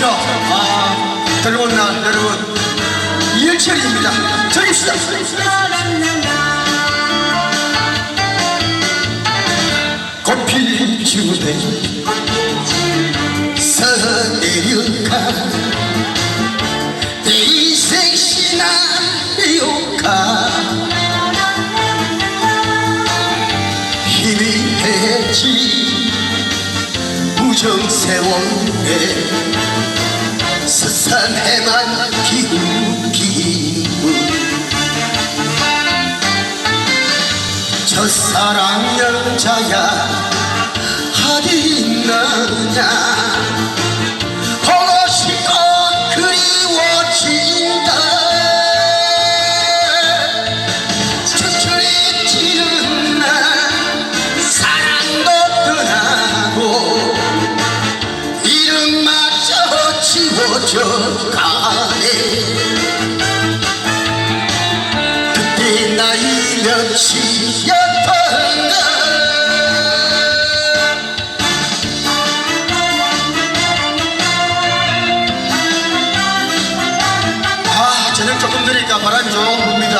그렇죠. 아, 들어온 날 여러분 이일철입니다. 즐깁시다. 정세월에 스산해만 기울기고 첫사랑 여자야 아 붑니다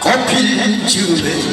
꽃필 즈음에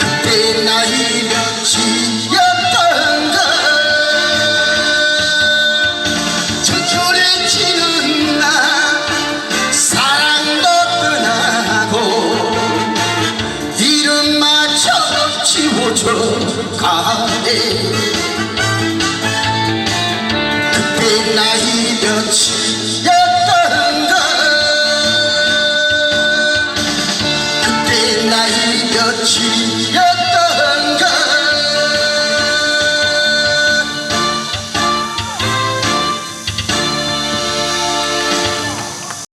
그때 나이 몇이었던가. 초출해지는 나 사랑도 떠나고 이름마저 지워져 가네 ti.